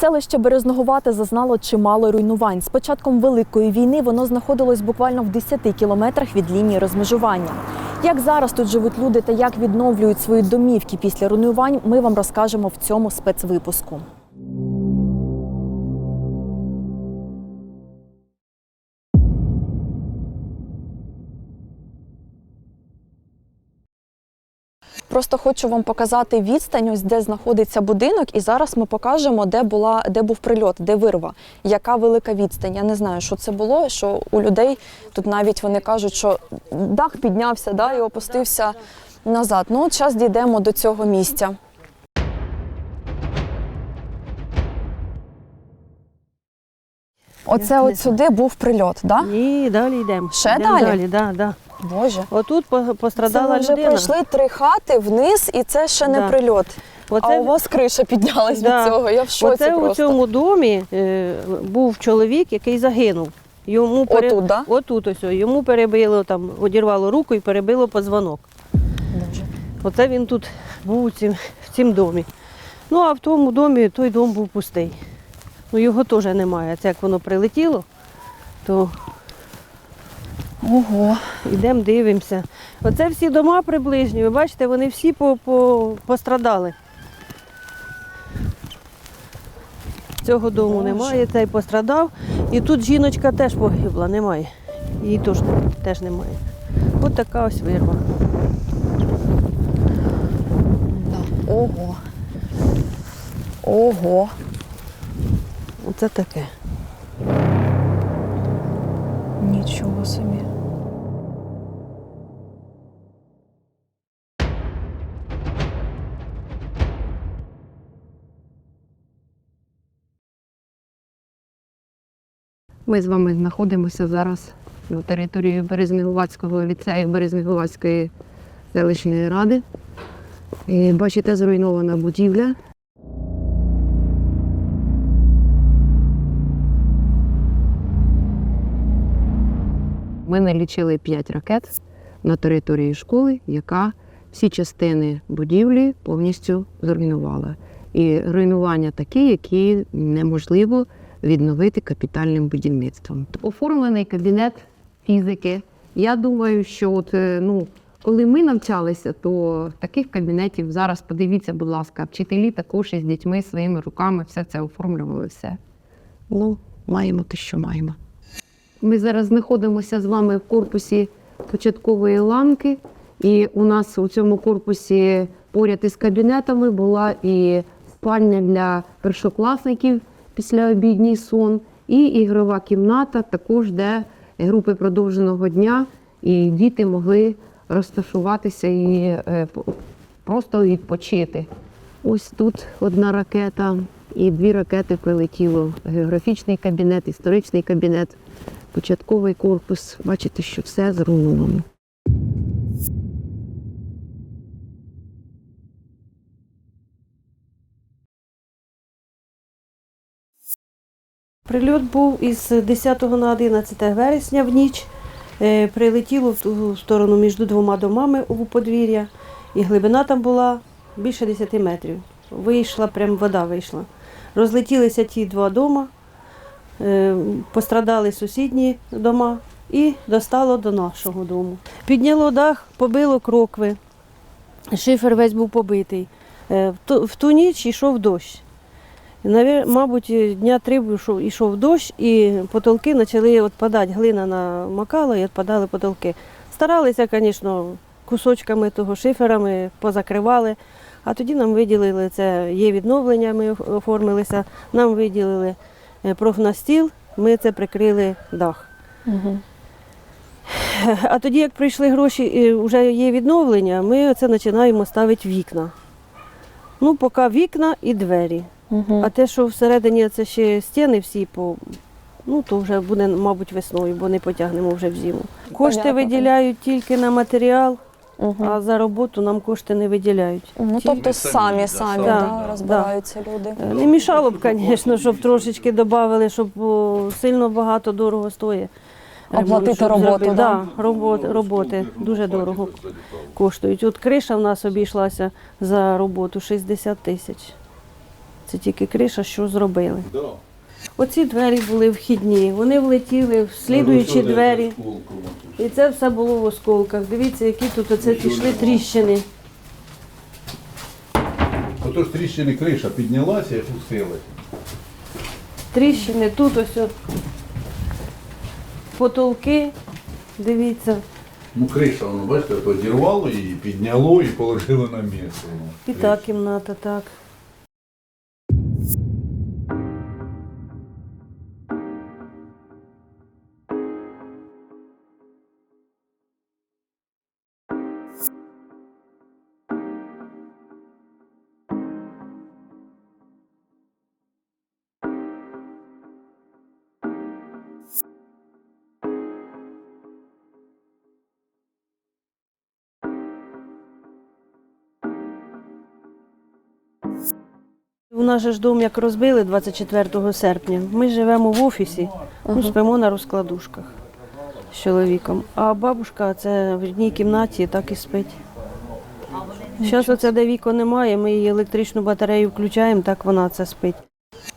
Селище Березноговате зазнало чимало руйнувань. З початком Великої війни воно знаходилось буквально в 10 кілометрах від лінії розмежування. Як зараз тут живуть люди та як відновлюють свої домівки після руйнувань, ми вам розкажемо в цьому спецвипуску. Просто хочу вам показати відстань, ось де знаходиться будинок, і зараз ми покажемо, де була, де був прильот, де вирва, яка велика відстань. Я не знаю, що це було. Що у людей тут навіть вони кажуть, що дах піднявся, да, і опустився назад. Ну, от зараз дійдемо до цього місця. Оце от сюди був прильот, да? Ні, далі йдемо. Ще Йдемо далі? далі да, да. Боже. Отут по- Це ми вже людина. пройшли три хати вниз, і це ще не Да. прильот. Оце, А у вас криша піднялась Да. від цього. Я в шоці оце у цьому домі е, був чоловік, який загинув. Йому Отут, да? Отут ось. Йому перебило, там, одірвало руку і перебило позвонок. Боже. Оце він тут був у цім, в цім домі. Ну, а в тому домі той дом був пустий. Ну, його теж немає. Це як воно прилетіло, то Ого. Йдемо, дивимося. Оце всі дома приближні, ви бачите, вони всі по, по, пострадали. Цього дому Боже. немає, цей пострадав. І тут жіночка теж погибла, немає. Її теж, теж немає. Ось така ось вирва. Да. Ого. Ого. Оце таке. Нічого собі. Ми з вами знаходимося зараз на території Березнегувацького ліцею Березнегувацької селищної ради. І бачите, зруйнована будівля. Ми налічили 5 ракет на території школи, яка всі частини будівлі повністю зруйнувала. І руйнування такі, які неможливо відновити капітальним будівництвом. Оформлений кабінет фізики. Я думаю, що от, е, ну, коли ми навчалися, то таких кабінетів зараз подивіться, будь ласка, вчителі також із дітьми своїми руками все це оформлювали. Все. Ну, маємо те, що маємо. Ми зараз знаходимося з вами в корпусі початкової ланки, і у нас у цьому корпусі поряд із кабінетами була і спальня для першокласників після обідній сон, і ігрова кімната, також де групи продовженого дня, і діти могли розташуватися і е, просто відпочити. Ось тут одна ракета, і дві ракети прилетіло. Географічний кабінет, історичний кабінет, початковий корпус. Бачите, що все зруйновано. Прильот був із 10 на 11 вересня в ніч. Е, Прилетіло в ту сторону між двома домами у подвір'я, і глибина там була більше 10 метрів. Вийшла, прям вода вийшла. Розлетілися ті два дома, е, пострадали сусідні дома і достало до нашого дому. Підняло дах, побило крокви, шифер весь був побитий. Е, В ту, в ту ніч йшов дощ. Мабуть, дня три йшов, йшов дощ, і потолки почали відпадати. Глина намакала і відпадали потолки. Старалися, звісно, кусочками того шифера ми позакривали. А тоді нам виділили це є відновлення, ми оформилися. Нам виділили е, профнастіл, ми це прикрили дах. Угу. А тоді, як прийшли гроші, і вже є відновлення, ми це починаємо ставити вікна. Ну, поки вікна і двері. Угу. А те, що всередині це ще стіни всі по. Ну, то вже буде, мабуть, весною, бо не потягнемо вже в зиму. Кошти Понятно. виділяють тільки на матеріал, Угу. а за роботу нам кошти не виділяють. Ну, Ті- тобто самі самі Да, да, розбираються люди. Е, Не мішало б, звісно, щоб трошечки додали, щоб о, сильно багато дорого стоїть. ремонт, Оплатити щоб роботу, зробити. да? Да, роботи, роботи дуже дорого коштують. От криша в нас обійшлася за роботу 60 тисяч. Це тільки криша, що зробили. Оці двері були вхідні, вони влетіли в слідуючі двері. І це все було в осколках. Дивіться, які тут оце пішли тріщини. Отож тріщини криша піднялася і опустилась. Тріщини, тут ось от потолки. Дивіться. Ну, криша, воно, бачите, то зірвало її, підняло і положило на місце. І та кімната, так. Ж дом як розбили 24 серпня. Ми живемо в офісі, ну, спимо на розкладушках з чоловіком. А бабушка це в одній кімнаті так і спить. Зараз оце де віко немає, ми її електричну батарею включаємо, так вона це спить.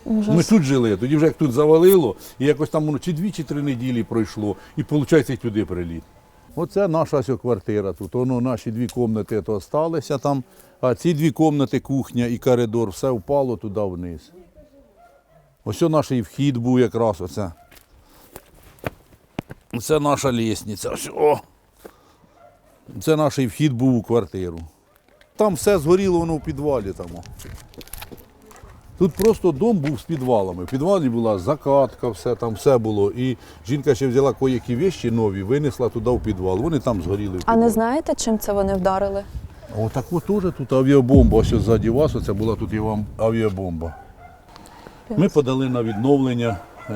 Ужас. Ми тут жили, тоді вже як тут завалило, і якось там воно чи дві, чи три неділі пройшло, і виходить і туди приліт. Оце наша ось квартира тут. Воно наші дві кімнати то залишилися там, а ці дві кімнати, кухня і коридор, все впало туди вниз. Ось наш і вхід був якраз оце. Це наша лісниця. Ось, о. Це наш і вхід був у квартиру. Там все згоріло воно в підвалі. Там. Тут просто дом був з підвалами. В підвалі була закатка, все там все було. І жінка ще взяла коякі вещі нові, винесла туди в підвал. Вони там згоріли. в А не знаєте, чим це вони вдарили? О, так от теж тут авіабомба. Ось ззаді вас, оце була тут і вам авіабомба. Ми подали на відновлення е,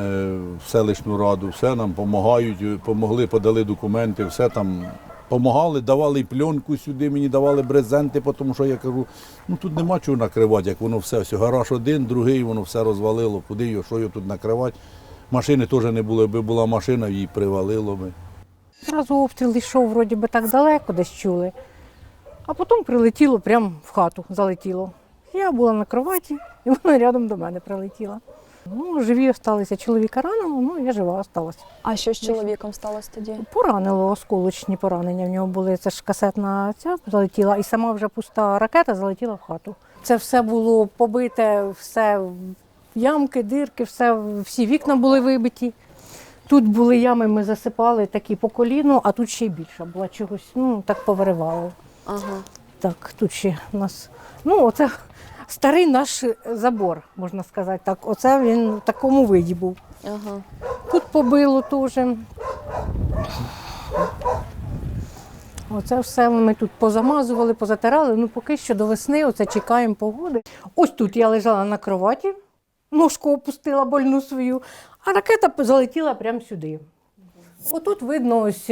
в селищну раду, все нам допомагають, помогли, подали документи, все там допомагали, давали пленку сюди, мені давали брезенти, тому що я кажу, ну тут нема чого накривати, як воно все, все гараж один, другий, воно все розвалило, куди його, що його тут накривати. Машини теж не було, якби була машина, її привалило би. Зразу обстріл йшов, вроді би так далеко десь чули. А потім прилетіло прямо в хату, залетіло. Я була на кроваті, і вона рядом до мене прилетіла. Ну, живі залишилися. Чоловіка ранило, ну я жива залишилася. А що з чоловіком сталося тоді? Поранило осколочні поранення. В нього були це ж касетна ця залетіла, і сама вже пуста ракета залетіла в хату. Це все було побите, все ямки, дирки, все, всі вікна були вибиті. Тут були ями, ми засипали такі по коліну, а тут ще й більше була чогось, ну так повиривало. Ага. Так, тут ще у нас. Ну, оце старий наш забор, можна сказати. Так, оце він в такому виді був. Ага. Тут побило теж. Оце все ми тут позамазували, позатирали. Ну, поки що до весни оце чекаємо погоди. Ось тут я лежала на кроваті, ножку опустила больну свою, а ракета залетіла прямо сюди. Отут видно, ось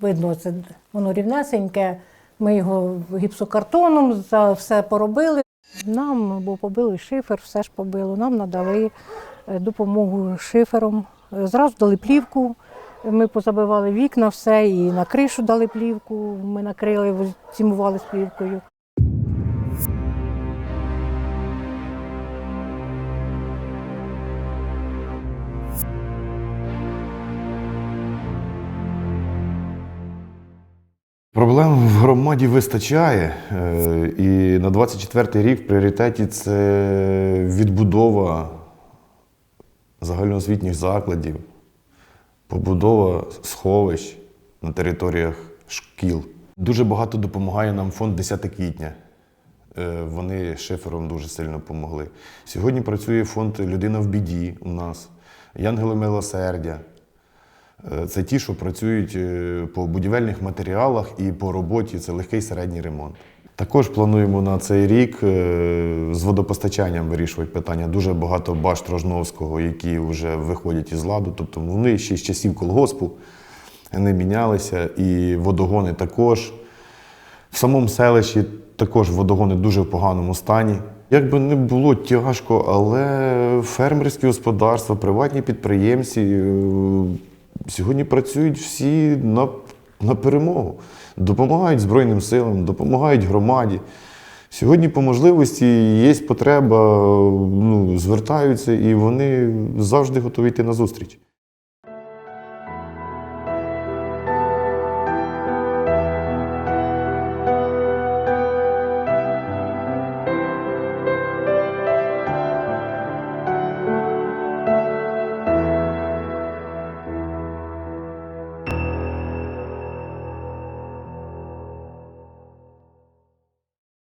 видно, це воно рівнесеньке. Ми його гіпсокартоном за все поробили. Нам, бо побили шифер, все ж побило. Нам надали е, допомогу шифером. Зразу дали плівку. Ми позабивали вікна, все, і на кришу дали плівку. Ми накрили, зимували з плівкою. Проблем в громаді вистачає, е, і на 24-й рік в пріоритеті це відбудова загальноосвітніх закладів, побудова сховищ на територіях шкіл. Дуже багато допомагає нам фонд 10 квітня. Е, Вони шифером дуже сильно допомогли. Сьогодні працює фонд Людина в біді у нас, Янгели Милосердя. Е, Це ті, що працюють е, по будівельних матеріалах і по роботі. Це легкий середній ремонт. Також плануємо на цей рік е, з водопостачанням вирішувати питання. Дуже багато башт Рожновського, які вже виходять із ладу. Тобто вони ще з часів колгоспу не мінялися, і водогони також. В самому селищі також водогони дуже в поганому стані. Як би не було тяжко, але фермерські господарства, приватні підприємці сьогодні працюють всі на, на перемогу. Допомагають Збройним силам, допомагають громаді. Сьогодні по можливості є потреба, ну, звертаються і вони завжди готові йти на зустріч.